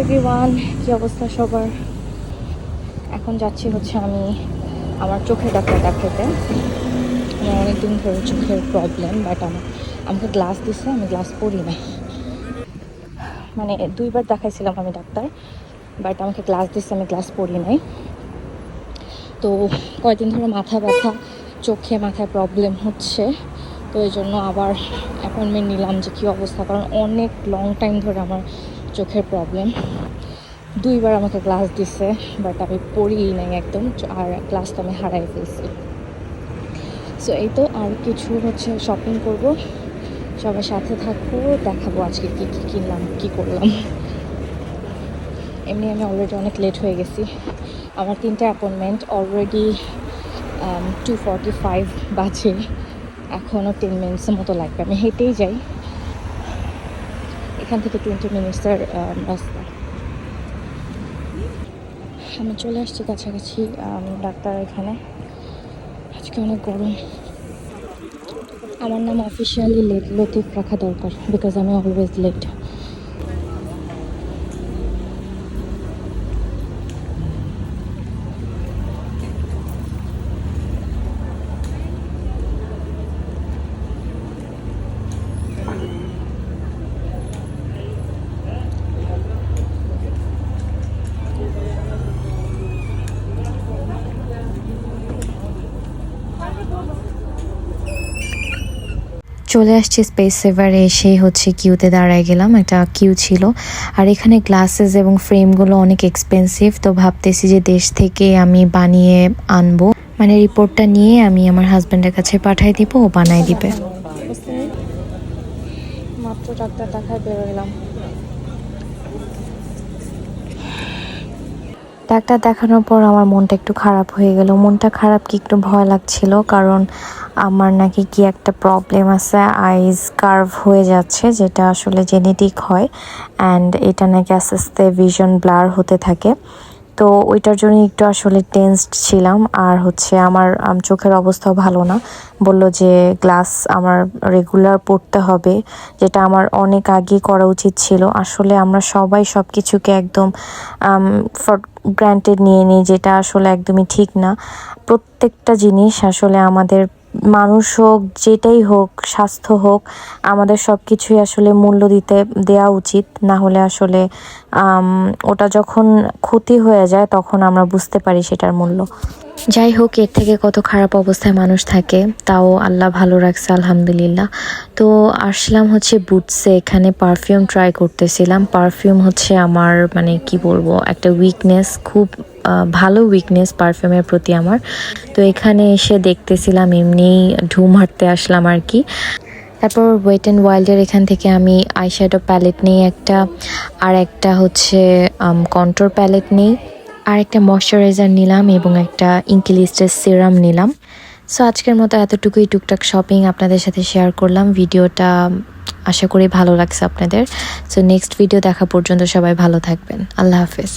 Everyone কি অবস্থা সবার? এখন যাচ্ছি হচ্ছে আমি আমার চোখের ডাক্তার দেখাতে। আমার অনেকদিন ধরে চোখের প্রবলেম বাট আমার আমাকে গ্লাস দিছে, আমি গ্লাস পরি নাই। মানে দুইবার দেখাইছিলাম আমি ডাক্তার বাট আমাকে গ্লাস দিচ্ছে আমি গ্লাস পরি নাই। তো কয়েকদিন ধরে মাথা ব্যথা, চোখে মাথায় প্রবলেম হচ্ছে। তো এই জন্য আবার অ্যাপয়েন্টমেন্ট নিলাম যে কী অবস্থা, কারণ অনেক লং টাইম ধরে আমার চোখের প্রবলেম দুইবার আমাকে ক্লাস দিছে বাট আমি পড়িই নাই একদম, আর গ্লাসটা আমি হারাই ফেলছি। সো এই তো আর কিছু হচ্ছে শপিং করব। সবার সাথে থাকব, দেখাবো আজকে কী কী কিনলাম, কী করলাম। এমনি আমি অলরেডি অনেক লেট হয়ে গেছি। আমার তিনটে appointment already two forty five বাজে। এখনও টেন মিনিটসের মতো লাগবে। আমি হেঁটেই যাই। এখান থেকে টোয়েন্টি মিনিটসের রাস্তা। আমি চলে আসছি কাছাকাছি ডাক্তার এখানে। আজকে অনেক গরম। আমার নাম অফিসিয়ালি লেট লতিফ রাখা দরকার বিকজ আমি অলওয়েজ লেট চলে আসছি স্পেস সেভারে এসে হচ্ছে কিউতে দাঁড়ায় গেলাম। একটা কিউ ছিল। আর এখানে গ্লাসেস এবং ফ্রেমগুলো অনেক এক্সপেন্সিভ তো ভাবতেছি যে দেশ থেকে আমি বানিয়ে আনব। মানে রিপোর্টটা নিয়ে আমি আমার হাজব্যান্ডের কাছে পাঠাই দিব, ও বানাই দিবে। মাত্র ডাক্তার দেখায় ডাক্তার দেখানোর পর আমার মনটা একটু খারাপ হয়ে গেল। মনটা খারাপ কি একটু ভয় লাগছিল, কারণ আমার নাকি কি একটা প্রবলেম আছে আইস কার্ভ হয়ে যাচ্ছে, যেটা আসলে জেনেটিক হয় অ্যান্ড এটা নাকি আস্তে আস্তে ভিশন ব্লার হতে থাকে। তো ওইটার জন্য একটু আসলে টেন্সড ছিলাম। আর হচ্ছে আমার চোখের অবস্থাও ভালো না। বলল যে, গ্লাস আমার রেগুলার পড়তে হবে। যেটা আমার অনেক আগে করা উচিত ছিল। আসলে আমরা সবাই সব কিছুকে একদম ফর গ্রান্টেড নিয়ে নিই, যেটা আসলে একদমই ঠিক না। প্রত্যেকটা জিনিস আসলে আমাদের মানুষ হোক, যেটাই হোক, স্বাস্থ্য হোক, আমাদের সব কিছুই আসলে মূল্য দিতে দেওয়া উচিত। না হলে আসলে ওটা যখন ক্ষতি হয়ে যায়, তখন আমরা বুঝতে পারি সেটার মূল্য। যাই হোক, এর থেকে কত খারাপ অবস্থায় মানুষ থাকে, তাও আল্লাহ ভালো রাখছে, আলহামদুলিল্লাহ। তো আসলাম হচ্ছে বুটসে এখানে পারফিউম ট্রাই করতেছিলাম। পারফিউম হচ্ছে আমার মানে কি বলব, একটা উইকনেস খুব ভালো উইকনেস পারফিউমের প্রতি আমার। তো এখানে এসে দেখতেছিলাম এমনি ঢুম হাঁটতে আসলাম আর কি। তারপর ওয়েট অ্যান্ড ওয়াইল্ডের এখান থেকে আমি আইশ্যাডো প্যালেট নেই একটা, আর একটা হচ্ছে কন্ট্রোর প্যালেট নেই। আর একটা ময়শ্চারাইজার নিলাম এবং একটা ইনকিলিস্টের সিরাম নিলাম। সো আজকের মতো এতটুকুই টুকটাক শপিং আপনাদের সাথে শেয়ার করলাম। ভিডিওটা আশা করি ভালো লাগছে আপনাদের। সো নেক্সট ভিডিও দেখা পর্যন্ত সবাই ভালো থাকবেন। আল্লাহ হাফেজ।